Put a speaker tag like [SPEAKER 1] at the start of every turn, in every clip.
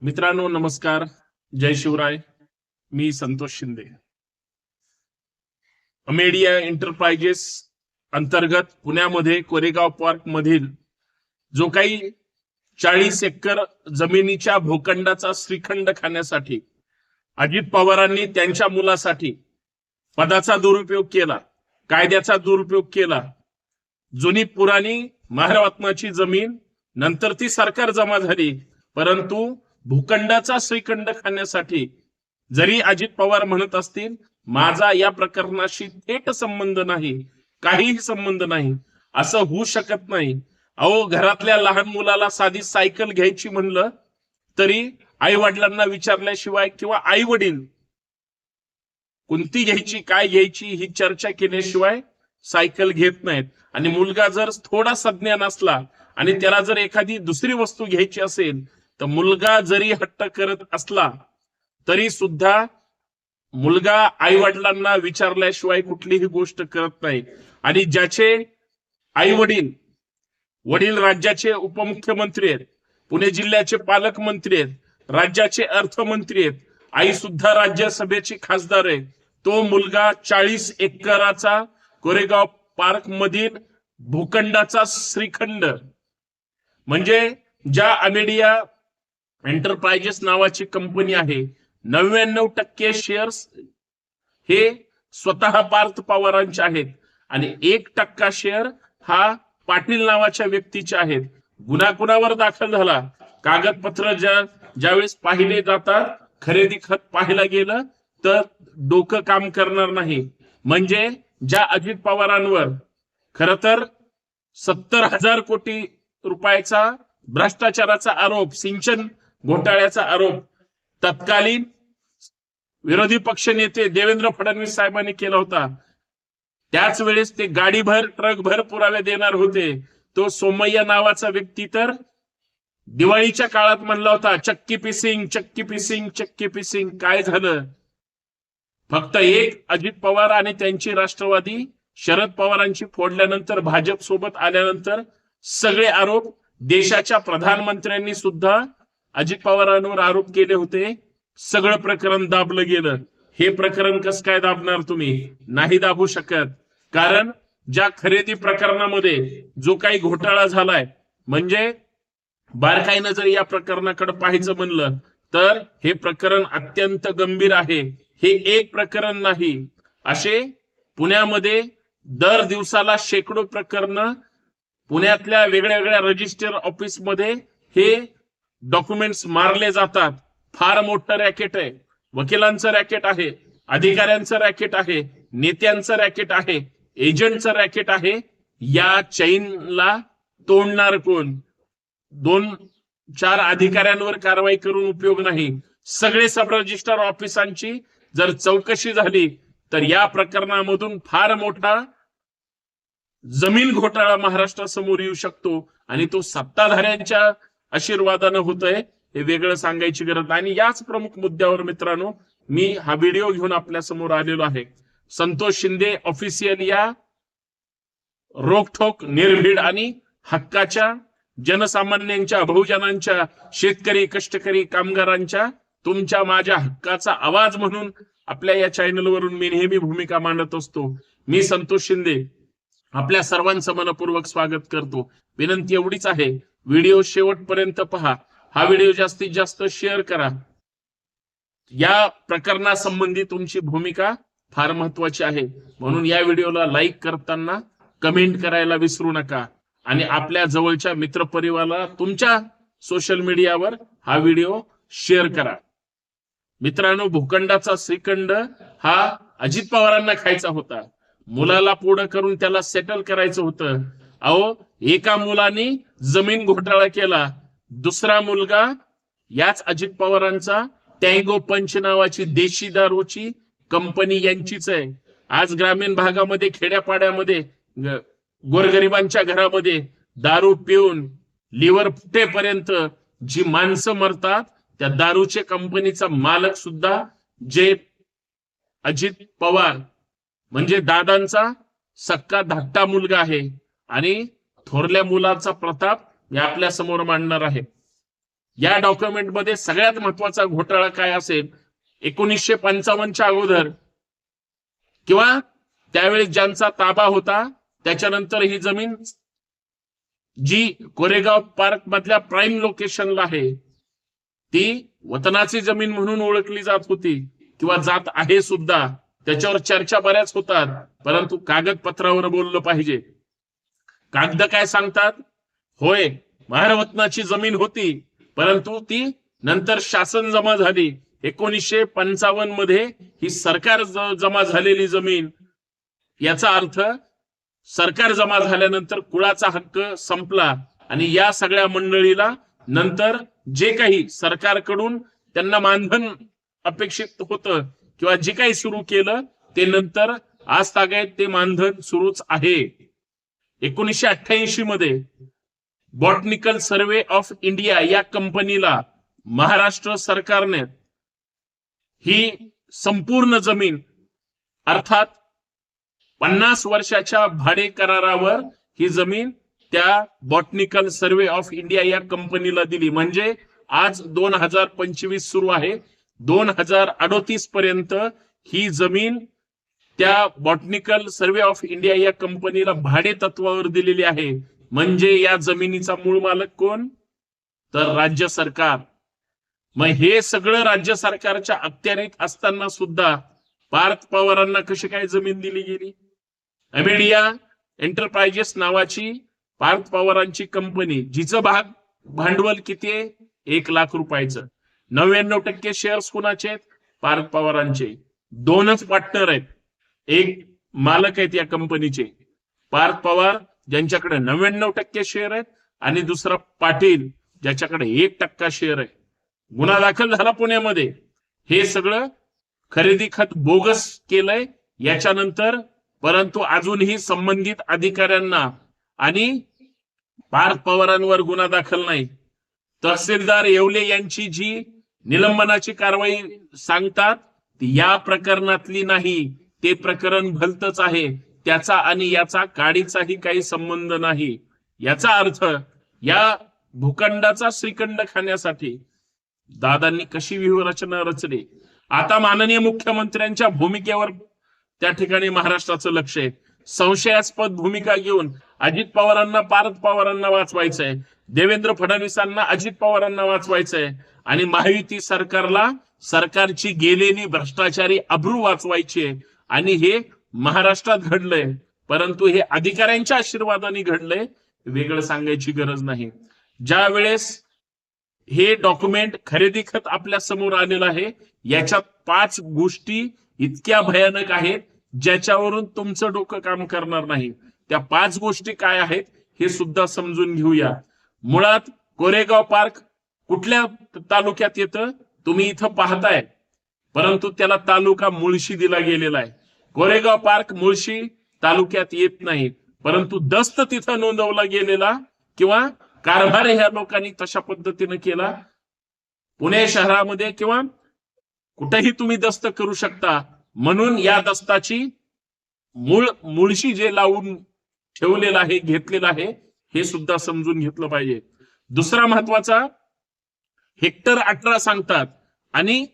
[SPEAKER 1] मित्रांनो नमस्कार. जय शिवराय. मी संतोष शिंदे. अमेडिया एंटरप्राइजेस अंतर्गत पुण्यामध्ये कोरेगाव पार्क मधील जो काही चाळीस एकर जमिनीच्या भूखंडाचा श्रीखंड खाण्यासाठी अजित पवारांनी त्यांच्या मुलासाठी पदाचा दुरुपयोग केला कायद्याचा दुरुपयोग केला. जुनी पुराणी महारत्नाची जमीन नंतर ती सरकार जमा झाली परंतु भूखंडाचा श्रीखंड खाण्यासाठी जरी अजित पवार म्हणत असतील माझा या प्रकरणाशी थेट संबंध नाही काहीही संबंध नाही असं होऊ शकत नाही. अहो घरातल्या लहान मुलाला साधी सायकल घ्यायची म्हणलं तरी आई वडिलांना विचारल्याशिवाय किंवा आई वडील कोणती घ्यायची काय घ्यायची ही चर्चा केल्याशिवाय सायकल घेत नाहीत. आणि मुलगा जर थोडा संज्ञान असला आणि त्याला जर एखादी दुसरी वस्तू घ्यायची असेल तर मुलगा जरी हट्ट करत असला तरी सुद्धा मुलगा आई वडिलांना विचारल्याशिवाय कुठलीही गोष्ट करत नाही. आणि ज्याचे आई वडील वडील राज्याचे उपमुख्यमंत्री आहेत पुणे जिल्ह्याचे पालकमंत्री आहेत राज्याचे अर्थमंत्री आहेत आई सुद्धा राज्यसभेची खासदार आहे तो मुलगा चाळीस एकराचा कोरेगाव पार्क मधील भूखंडाचा श्रीखंड. म्हणजे ज्या अमेडिया एंटरप्राइजेस नावाची कंपनी आहे. नव्याण्णव टक्के शेअर्स हे स्वतः पार्थ पवारांचे आहेत. आणि एक टक्का शेअर हा पाटील नावाच्या व्यक्तीचे आहेत. गुन्हा कुणावर दाखल झाला? कागदपत्र ज्या ज्यावेळेस पाहिले जातात खरेदी खत पाहायला गेलं तर डोकं काम करणार नाही. म्हणजे ज्या अजित पवारांवर खर तर सत्तर हजार कोटी रुपयाचा भ्रष्टाचाराचा आरोप सिंचन घोटाळ्याचा आरोप. तत्कालीन विरोधी पक्ष नेते देवेंद्र फडणवीस साहेबांनी केला होता. त्याच वेळेस ते गाडीभर ट्रकभर पुरावे देणार होते. तो सोमय्या नावाचा व्यक्ती तर दिवाळीच्या काळात म्हणला होता चक्की पिसिंग चक्की पिसिंग चक्की पिसिंग काय झालं? फक्त एक अजित पवार आणि त्यांची राष्ट्रवादी शरद पवारांची फोडल्यानंतर भाजप सोबत आल्यानंतर सगळे आरोप देशाच्या प्रधानमंत्र्यांनी सुद्धा अजित पवारांवर आरोप केले होते सगळं प्रकरण दाबलं गेलं. हे प्रकरण कसं काय दाबणार तुम्ही? नाही दाबू शकत. कारण ज्या खरेदी प्रकरणामध्ये जो काही घोटाळा झालाय म्हणजे बारकाईनं जर या प्रकरणाकडे पाहायचं म्हणलं तर हे प्रकरण अत्यंत गंभीर आहे. हे एक प्रकरण नाही. असे पुण्यामध्ये दर दिवसाला शेकडो प्रकरण पुण्यातल्या वेगळ्या वेगळ्या रजिस्टर ऑफिसमध्ये हे डॉक्युमेंट्स मारले जातात. फार मोठं रॅकेट आहे. वकिलांचं रॅकेट आहे. अधिकाऱ्यांचं रॅकेट आहे. नेत्यांचं रॅकेट आहे. एजंटचं रॅकेट आहे. या चैनला तोडणार कोण? दोन चार अधिकाऱ्यांवर कारवाई करून उपयोग नाही. सगळे सब रजिस्टर ऑफिसांची जर चौकशी झाली तर या प्रकरणामधून फार मोठा जमीन घोटाळा महाराष्ट्रासमोर येऊ शकतो. आणि तो सत्ताधाऱ्यांच्या आशीर्वादानं होतोय हे वेगळं सांगायची गरज आणि याच प्रमुख मुद्द्यावर मित्रांनो मी हा व्हिडिओ घेऊन आपल्यासमोर आलेलो आहे. संतोष शिंदे ऑफिशियल या रोखोक निर्भीड आणि हक्काच्या जनसामान्यांच्या बहुजनांच्या शेतकरी कष्टकरी कामगारांच्या तुमच्या माझ्या हक्काचा आवाज म्हणून आपल्या या चॅनलवरून मी नेहमी भूमिका मांडत असतो. मी संतोष शिंदे. आपल्या सर्वांचं मनपूर्वक स्वागत करतो. विनंती एवढीच आहे. व्हिडिओ शेवटपर्यंत पहा. हा व्हिडिओ जास्तीत जास्त शेअर करा. या प्रकरणासंबंधी तुमची भूमिका फार महत्वाची आहे. म्हणून या व्हिडिओला लाईक करताना कमेंट करायला विसरू नका. आणि आपल्या जवळच्या मित्रपरिवाराला तुमच्या सोशल मीडियावर हा व्हिडिओ शेअर करा. मित्रांनो भूखंडाचा श्रीखंड हा अजित पवारांना खायचा होता. मुलाला पुढं करून त्याला सेटल करायचं होतं. अहो एका मुलाने जमीन घोटाळा केला. दुसरा मुलगा याच अजित पवारांचा टँगो पंच नावाची देशी दारूची कंपनी यांचीच आहे. आज ग्रामीण भागामध्ये खेड्यापाड्यामध्ये गोरगरिबांच्या घरामध्ये दारू पिऊन लिव्हर फुटेपर्यंत जी माणसं मरतात त्या दारूच्या कंपनीचा मालक सुद्धा जे अजित पवार म्हणजे दादांचा सक्का धाकटा मुलगा आहे आणि थोरल्या मुलाचा प्रताप मी आपल्यासमोर मांडणार आहे. या डॉक्युमेंटमध्ये सगळ्यात महत्त्वाचा घोटाळा काय असेल एकोणीसशे पंचावन्नच्या अगोदर किंवा त्यावेळेस ज्यांचा ताबा होता त्याच्यानंतर ही जमीन जी कोरेगाव पार्क मधल्या प्राईम लोकेशनला आहे ती वतनाची जमीन म्हणून ओळखली जात होती किंवा जात आहे सुद्धा. त्याच्यावर चर्चा बऱ्याच होतात परंतु कागदपत्रावर बोललं पाहिजे. कागद काय सांगतात? होय महारवतनाची जमीन होती परंतु ती नंतर शासन जमा झाली. एकोणीसशे पंचावन्नमध्ये ही सरकार जमा झालेली जमीन. याचा अर्थ सरकार जमा झाल्यानंतर कुळाचा हक्क संपला आणि या सगळ्या मंडळीला नंतर जे काही सरकारकडून त्यांना मानधन अपेक्षित होतं किंवा जे काही सुरू केलं ते नंतर आज तागायत ते मानधन सुरूच आहे. एकोणीसशे अठ्ठ्याऐंशी मध्ये बॉटनिकल सर्वे ऑफ इंडिया या कंपनीला महाराष्ट्र सरकारने ही संपूर्ण जमीन अर्थात पन्नास वर्षाच्या भाडे करारावर ही जमीन त्या बॉटनिकल सर्वे ऑफ इंडिया या कंपनीला दिली. म्हणजे आज दोन हजार पंचवीस सुरू आहे. दोन हजार अडोतीस पर्यंत ही जमीन त्या बॉटनिकल सर्वे ऑफ इंडिया या कंपनीला भाडे तत्वावर दिलेली आहे. म्हणजे या जमिनीचा मूळ मालक कोण? तर राज्य सरकार. मग हे सगळं राज्य सरकारच्या अखत्यारीत असताना सुद्धा पार्थ पवारांना कशी काय जमीन दिली गेली? अमेडिया एंटरप्राइजेस नावाची पार्थ पवारांची कंपनी जिचं भाग भांडवल किती आहे? एक लाख रुपयाचं. नव्याण्णव टक्के शेअर्स कुणाचे आहेत? पार्थ पवारांचे. दोनच पार्टनर आहेत. एक मालक आहेत या कंपनीचे पार्थ पवार ज्यांच्याकडे नव्याण्णव टक्के शेअर आहेत आणि दुसरा पाटील ज्याच्याकडे एक टक्का शेअर आहे. गुन्हा दाखल झाला पुण्यामध्ये. हे सगळं खरेदी खत बोगस केलंय. याच्यानंतर परंतु अजूनही संबंधित अधिकाऱ्यांना आणि पार्थ पवारांवर गुन्हा दाखल नाही. तहसीलदार येवले यांची जी निलंबनाची कारवाई सांगतात या प्रकरणातली नाही ते प्रकरण भलतच आहे त्याचा आणि याचा काडीचाही काही संबंध नाही. याचा अर्थ या भूखंडाचा श्रीखंड खाण्यासाठी दादांनी कशी व्यूहरचना रचली? आता माननीय मुख्यमंत्र्यांच्या भूमिकेवर त्या ठिकाणी महाराष्ट्राचं लक्ष आहे. संशयास्पद भूमिका घेऊन अजित पवारांना पारद पवारांना वाचवायचंय. देवेंद्र फडणवीसांना अजित पवारांना वाचवायचंय. आणि महायुती सरकारला सरकारची गेलेली भ्रष्टाचारी अब्रू वाचवायची आहे. आणि हे महाराष्ट्रात घडलंय. परंतु हे अधिकाऱ्यांच्या आशीर्वादाने घडलंय वेगळं सांगायची गरज नाही. ज्या वेळेस हे डॉक्युमेंट खरेदी खत आपल्यासमोर आलेलं आहे याच्यात पाच गोष्टी इतक्या भयानक आहेत ज्याच्यावरून तुमचं डोकं काम करणार नाही. त्या पाच गोष्टी काय आहेत हे सुद्धा समजून घेऊया. मुळात कोरेगाव पार्क कुठल्या तालुक्यात येतं? तुम्ही इथं पाहताय. परंतु त्याला तालुका मुळशी दिला गेलेला आहे. कोरेगाव पार्क मुळशी तालुक्यात येत नाही. परंतु दस्त तिथं नोंदवला गेलेला किंवा कारभार ह्या लोकांनी तशा पद्धतीने केला. पुणे शहरामध्ये किंवा कुठेही तुम्ही दस्त करू शकता. म्हणून या दस्ताची मूळ मुळशी जे लावून ठेवलेलं आहे घेतलेलं आहे हे सुद्धा समजून घेतलं पाहिजे. दुसरा महत्त्वाचा हेक्टर अठरा सांगतात आणि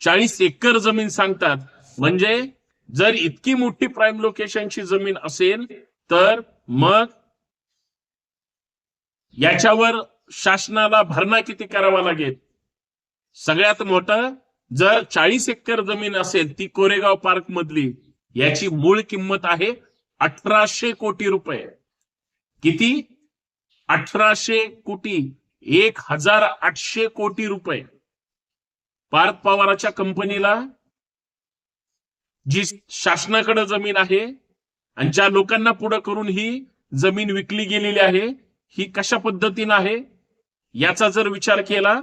[SPEAKER 1] चाळीस एकर जमीन सांगतात. म्हणजे जर इतकी मोठी प्राईम लोकेशनची जमीन असेल तर मग याच्यावर शासनाला भरणा किती करावा लागेल? सगळ्यात मोठं जर चाळीस एकर जमीन असेल ती कोरेगाव पार्क मधली याची मूळ किंमत आहे अठराशे कोटी रुपये. किती? अठराशे कोटी. एक हजार आठशे कोटी रुपये. पार्थ पवाराच्या कंपनीला जी शासनाकडे जमीन आहे आणि ज्या लोकांना पुढे करून ही जमीन विकली गेलेली आहे ही कशा पद्धतीनं आहे? याचा जर विचार केला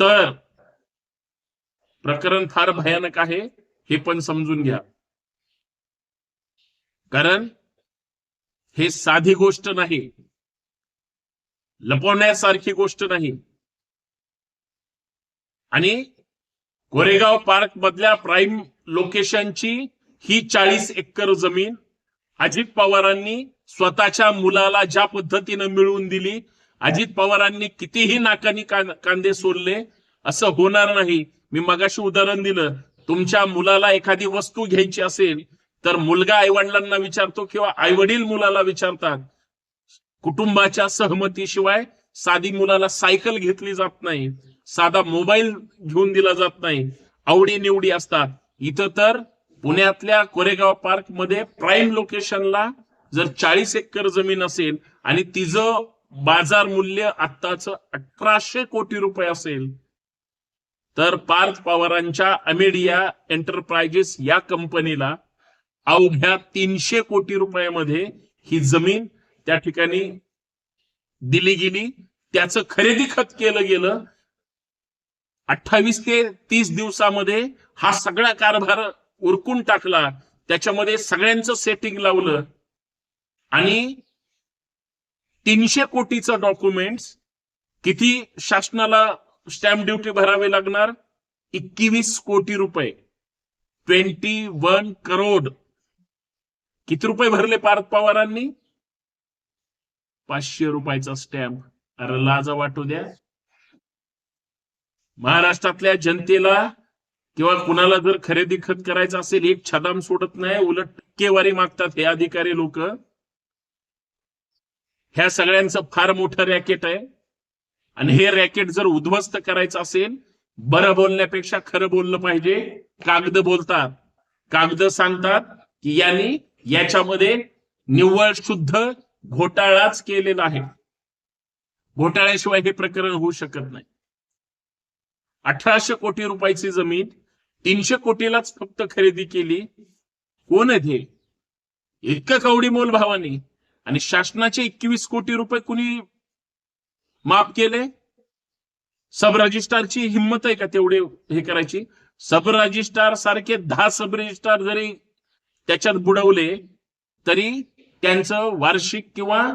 [SPEAKER 1] तर प्रकरण फार भयानक आहे हे पण समजून घ्या. कारण हे साधी गोष्ट नाही. लपवण्यासारखी गोष्ट नाही. आणि कोरेगाव पार्क मधल्या प्राईम लोकेशनची ही चाळीस एकर जमीन अजित पवारांनी स्वतःच्या मुलाला ज्या पद्धतीनं मिळवून दिली अजित पवारांनी कितीही नाकानी कांदे सोडले असं होणार नाही. मी मगाशी उदाहरण दिलं तुमच्या मुलाला एखादी वस्तू घ्यायची असेल तर मुलगा आईवडिलांना विचारतो किंवा आईवडील मुलाला विचारतात कुटुंबाच्या सहमतीशिवाय साधी मुलाला सायकल घेतली जात नाही साधा मोबाईल घेऊन दिला जात नाही आवडी निवडी असतात. इथं तर पुण्यातल्या कोरेगाव पार्कमध्ये प्राईम लोकेशनला जर चाळीस एकर जमीन असेल आणि तिचं बाजार मूल्य आत्ताच अठराशे कोटी रुपये असेल तर पार्थ पवारांच्या अमेडिया एंटरप्राइजेस या कंपनीला अवघ्या तीनशे कोटी रुपयामध्ये ही जमीन त्या ठिकाणी दिली गेली. त्याचं खरेदी खत केलं गेलं. अठ्ठावीस ते तीस दिवसामध्ये हा सगळा कारभार उरकून टाकला. त्याच्यामध्ये सगळ्यांचं सेटिंग लावलं. आणि तीनशे कोटीचं डॉक्युमेंट्स किती शासनाला स्टॅम्प ड्युटी भरावे लागणार? एकवीस कोटी रुपये. ट्वेंटी वन करोड किती रुपये भरले पार्थ पवारांनी? पाचशे रुपयाचा स्टॅम्प अरे लाजा वाटू द्या. महाराष्ट्रातल्या जनतेला किंवा कुणाला जर खरेदी खत करायचं असेल एक छदाम सोडत नाही उलट टक्केवारी मागतात हे अधिकारी लोक. ह्या सगळ्यांचं फार मोठं रॅकेट आहे. आणि हे रॅकेट जर उद्ध्वस्त करायचं असेल बरं बोलण्यापेक्षा खरं बोललं पाहिजे. कागद बोलतात. कागद सांगतात की यांनी याच्यामध्ये निव्वळ शुद्ध घोटाळाच केलेला आहे घोटाळ्याशिवाय हे प्रकरण होऊ शकत नाही. अठराशे कोटी रुपयाची जमीन तीनशे कोटीलाच फक्त खरेदी केली. कोण आहे इतकं कवडी मोल भावाने. आणि शासनाचे एकवीस कोटी रुपये कुणी माफ केले? सब रजिस्ट्रारची हिंमत आहे का तेवढे हे करायची? सब रजिस्ट्रार सारखे दहा सब रजिस्ट्रार जरी त्याच्यात बुडवले तरी त्यांचं वार्षिक किंवा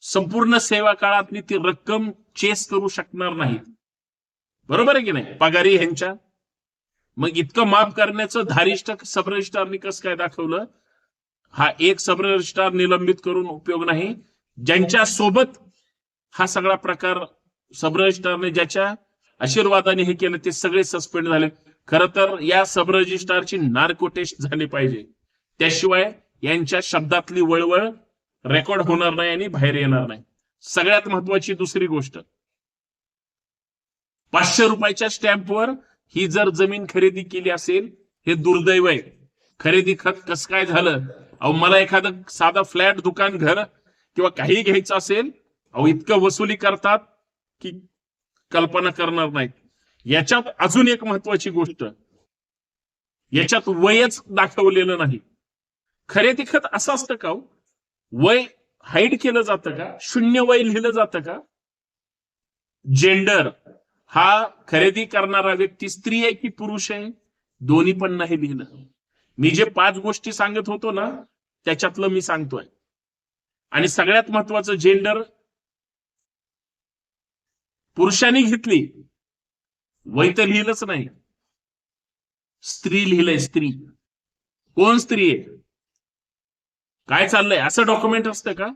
[SPEAKER 1] संपूर्ण सेवा काळातली ती रक्कम चेस करू शकणार नाहीत. बरोबर आहे की नाही? पगारी ह्यांच्या. मग इतकं माफ करण्याचं धारिष्ट सब रजिस्ट्रारनी कसं काय दाखवलं? हा एक सब रजिस्ट्रार निलंबित करून उपयोग नाही. ज्यांच्या सोबत हा सगळा प्रकार सब रजिस्ट्रारने ज्याच्या आशीर्वादाने हे केलं ते सगळे सस्पेंड झाले. खर तर या सब रजिस्ट्रारची नार्को टेस्ट झाली पाहिजे. त्याशिवाय यांच्या शब्दातली वळवळ रेकॉर्ड होणार नाही आणि बाहेर येणार नाही. सगळ्यात महत्वाची दुसरी गोष्ट पाचशे रुपयाच्या स्टॅम्पवर ही जर जमीन खरेदी केली असेल हे दुर्दैव आहे. खरेदी खत कसं काय झालं? अहो मला एखादं साधा फ्लॅट दुकान घर किंवा काही घ्यायचं असेल अहो इतकं वसुली करतात की कल्पना करणार नाहीत. याच्यात अजून एक महत्वाची गोष्ट याच्यात वयच दाखवलेलं नाही. खरेदी खत असं असतं का हो? वय हाईड केलं जातं का? शून्य वय लिहिलं जातं का? जेंडर हा खरेदी करणारा व्यक्ती स्त्री आहे की पुरुष आहे? दोन्ही पण नाही लिहिलं. मी जे पाच गोष्टी सांगत होतो ना त्याच्यातलं मी सांगतोय. आणि सगळ्यात महत्वाचं जेंडर पुरुषांनी घेतली. वय तर लिहिलंच नाही. स्त्री लिहिलंय स्त्री. कोण स्त्री आहे? काय चाललंय? असं डॉक्युमेंट असतं का?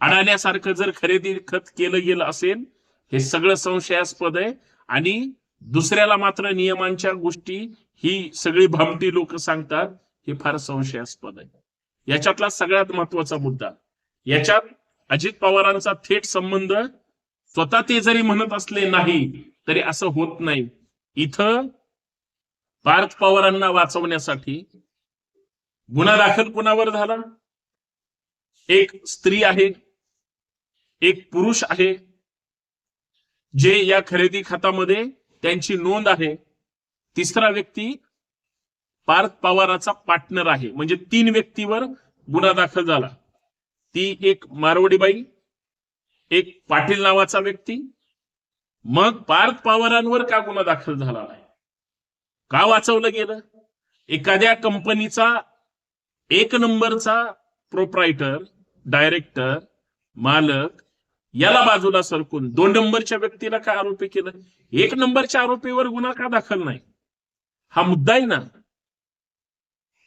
[SPEAKER 1] अडाण्यासारखं जर खरेदी खत केलं गेलं असेल हे सगळं संशयास्पद आहे. आणि दुसऱ्याला मात्र नियमांच्या गोष्टी ही सगळी भामटी लोक सांगतात हे फार संशयास्पद आहे. याच्यातला सगळ्यात महत्त्वाचा मुद्दा याच्यात अजित पवारांचा थेट संबंध स्वतः ते जरी म्हणत असले नाही तरी असं होत नाही. इथं पार्थ पवारांना वाचवण्यासाठी गुन्हा दाखल कुणावर झाला? एक स्त्री आहे एक पुरुष आहे जे या खरेदी खात्यामध्ये त्यांची नोंद आहे. तिसरा व्यक्ती पार्थ पवाराचा पार्टनर आहे. म्हणजे तीन व्यक्तीवर गुन्हा दाखल झाला. ती एक मारवडीबाई एक पाटील नावाचा व्यक्ती. मग पार्थ पवारांवर का गुन्हा दाखल झाला नाही? का वाचवलं गेलं? एखाद्या कंपनीचा एक नंबरचा प्रोप्रायटर डायरेक्टर मालक याला बाजूला सरकून दोन नंबरच्या व्यक्तीला काय आरोपी केलं? एक नंबरच्या आरोपीवर गुन्हा का दाखल नाही? हा मुद्दा आहे ना.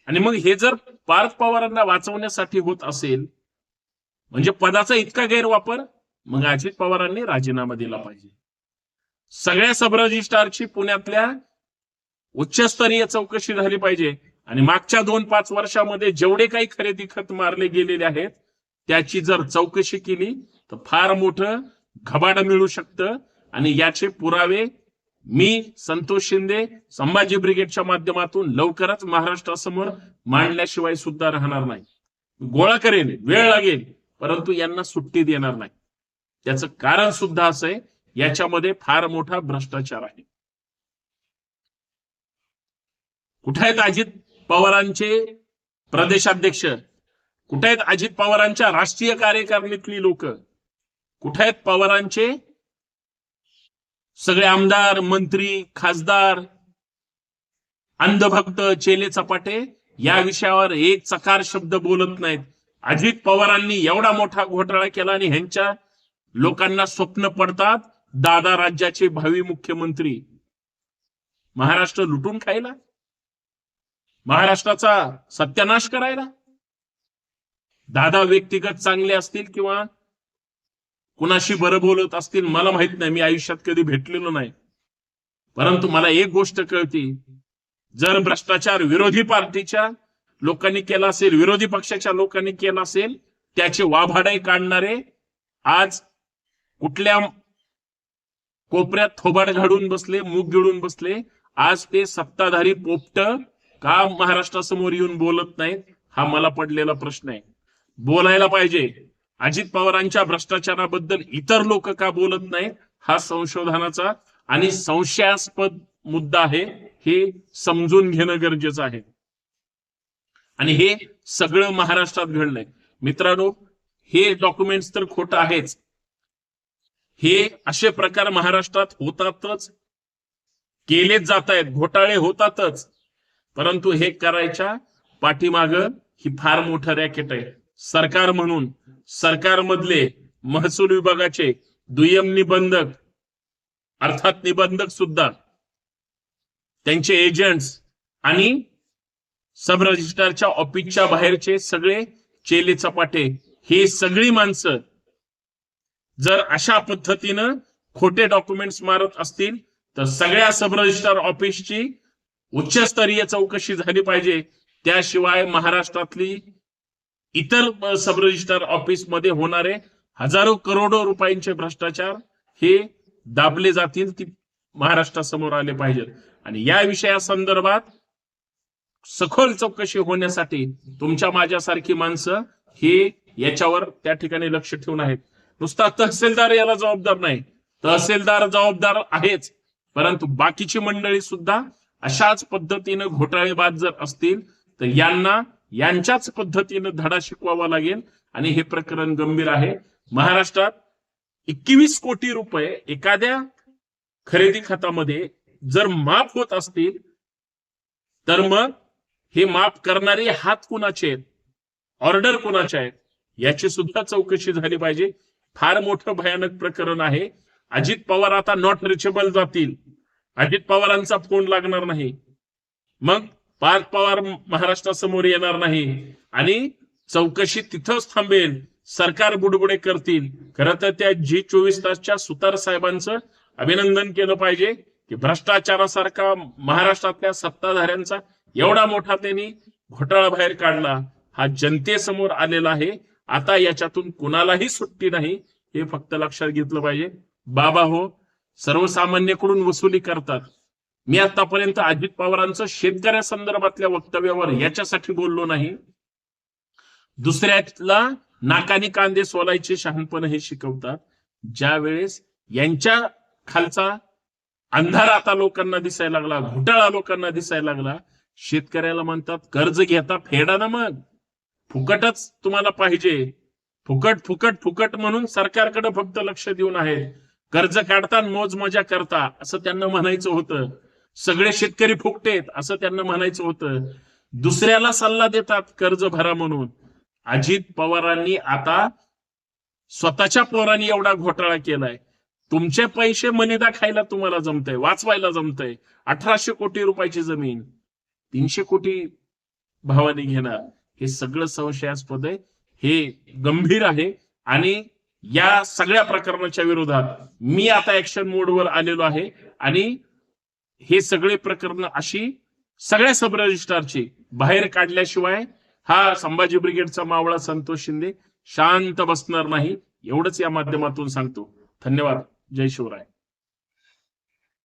[SPEAKER 1] आणि मग हे जर पार्थ पवारांना वाचवण्यासाठी होत असेल म्हणजे पदाचा इतका गैरवापर मग अजित पवारांनी राजीनामा दिला पाहिजे. सगळ्या सब रजिस्ट्रारची पुण्यातल्या उच्चस्तरीय चौकशी झाली पाहिजे. आणि मागच्या दोन पाच वर्षामध्ये जेवढे काही खरेदी खत मारले गेलेले आहेत त्याची जर चौकशी केली तर फार मोठं घबाड मिळू शकतं. आणि याचे पुरावे मी संतोष शिंदे संभाजी ब्रिगेडच्या माध्यमातून लवकरच महाराष्ट्रासमोर मांडल्याशिवाय सुद्धा राहणार नाही. गोळा करेल वेळ लागेल परंतु यांना सुट्टी देणार नाही. त्याचं कारण सुद्धा असं आहे याच्यामध्ये फार मोठा भ्रष्टाचार आहे. कुठे आहेत अजित पवारांचे प्रदेशाध्यक्ष? कुठे आहेत अजित पवारांच्या राष्ट्रीय कार्यकारिणीतली लोक? कुठे आहेत पवारांचे सगळे आमदार मंत्री खासदार अंधभक्त चेले चपाटे? या विषयावर एक चकार शब्द बोलत नाहीत. अजित पवारांनी एवढा मोठा घोटाळा केला आणि ह्यांच्या लोकांना स्वप्न पडतात दादा राज्याचे भावी मुख्यमंत्री. महाराष्ट्र लुटून खायला? महाराष्ट्राचा सत्यानाश करायला? दादा व्यक्तिगत चांगले असतील किंवा कुणाशी बरं बोलत असतील मला माहीत नाही. मी आयुष्यात कधी भेटलेलो नाही. परंतु मला एक गोष्ट कळती. जर भ्रष्टाचार विरोधी पार्टीच्या लोकांनी केला असेल विरोधी पक्षाच्या लोकांनी केला असेल त्याचे वाभाडे काढणारे आज कुठल्या कोपऱ्यात थोबाड घालून बसले मूग गिळून बसले आज ते सत्ताधारी पोपट का महाराष्ट्रासमोर येऊन बोलत नाहीत हा मला पडलेला प्रश्न आहे. बोलायला पाहिजे. अजित पवारांच्या भ्रष्टाचाराबद्दल इतर लोक का बोलत नाहीत हा संशोधनाचा आणि संशयास्पद मुद्दा आहे हे समजून घेणं गरजेचं आहे. आणि हे सगळं महाराष्ट्रात घडलंय. मित्रांनो हे डॉक्युमेंट्स तर खोटं आहेच. हे असे प्रकार महाराष्ट्रात होतातच. केलेच जात आहेत घोटाळे होतातच. परंतु हे करायच्या पाठीमाग ही फार मोठं रॅकेट आहे. सरकार म्हणून सरकारमधले महसूल विभागाचे दुय्यम निबंधक अर्थात निबंधक सुद्धा त्यांचे एजंट्स आणि सब रजिस्ट्रारच्या ऑफिसच्या बाहेरचे सगळे चेले चपाटे हे सगळी माणसं जर अशा पद्धतीनं खोटे डॉक्युमेंट्स मारत असतील तर सगळ्या सब रजिस्ट्रार ऑफिसची उच्चस्तरीय चौकशी झाली पाहिजे. त्याशिवाय महाराष्ट्रातली इतर सब रजिस्ट्रार ऑफिसमध्ये होणारे हजारो करोडो रुपयांचे भ्रष्टाचार हे दाबले जातील ती महाराष्ट्रासमोर आले पाहिजेत. आणि या विषयासंदर्भात सखोल चौकशी होण्यासाठी तुमच्या माझ्यासारखी माणसं हे याच्यावर त्या ठिकाणी लक्ष ठेवून आहेत. नुसता तहसीलदार याला जबाबदार नाही. तहसीलदार जबाबदार आहेच. परंतु बाकीची मंडळी सुद्धा अशाच पद्धतीनं घोटाळेबाज जर असतील तर यांना यांच्याच पद्धतीनं धडा शिकवावा लागेल. आणि हे प्रकरण गंभीर आहे. महाराष्ट्रात एकवीस कोटी रुपये एखाद्या खरेदी खतामध्ये जर माफ होत असतील तर मग हे माफ करणारे हात कुणाचे आहेत? ऑर्डर कुणाचे आहेत? याची सुद्धा चौकशी झाली पाहिजे. फार मोठं भयानक प्रकरण आहे. अजित पवार आता नॉट रिचेबल जातील. अजित पवारांचा फोन लागणार नाही. मग पार्थ पवार महाराष्ट्रासमोर येणार नाही आणि चौकशी तिथंच थांबेल. सरकार बुडबुडे करतील. खरं तर त्या जी चोवीस तासच्या सुतार साहेबांचं अभिनंदन केलं पाहिजे की भ्रष्टाचारासारखा महाराष्ट्रातल्या सत्ताधाऱ्यांचा एवढा मोठा त्यांनी घोटाळा बाहेर काढला. हा जनतेसमोर आलेला आहे. आता याच्यातून कुणालाही सुट्टी नाही. हे फक्त लक्षात घेतलं पाहिजे. बाबा हो सर्वसामान्यकडून वसुली करतात. मी आतापर्यंत अजित पवारांचं शेतकऱ्या संदर्भातल्या वक्तव्यावर याच्यासाठी बोललो नाही. दुसऱ्याला नाकाने कांदे सोलायचे शहाणपण हे शिकवतात. ज्या वेळेस यांच्या खालचा अंधार आता लोकांना दिसायला लागला घोटाळा लोकांना दिसायला लागला शेतकऱ्याला म्हणतात कर्ज घेता फेडा ना मग. फुकटच तुम्हाला पाहिजे. फुकट फुकट फुकट म्हणून सरकारकडे फक्त लक्ष देऊन आहे कर्ज काढता मोज मजा करता असं त्यांना म्हणायचं होतं. सगळे शेतकरी फुकटेत असं त्यांना म्हणायचं होतं. दुसऱ्याला सल्ला देतात कर्ज भरा म्हणून. अजित पवारांनी आता स्वतःच्या पोरांनी एवढा घोटाळा केलाय. तुमचे पैसे मनिदा खायला तुम्हाला जमतंय वाचवायला जमतंय. अठराशे कोटी रुपयाची जमीन तीनशे कोटी भावाने घेणार. हे सगळं संशयास्पद आहे. हे गंभीर आहे. आणि या सगळ्या प्रकरणाच्या विरोधात मी आता ऍक्शन मोडवर आलेलो आहे. आणि हे सगळे प्रकरण अशी सगळ्या सब रजिस्ट्रारची बाहेर काढल्याशिवाय हा संभाजी ब्रिगेडचा मावळा संतोष शिंदे शांत बसणार नाही एवढंच या माध्यमातून सांगतो. धन्यवाद. जय शिवराय.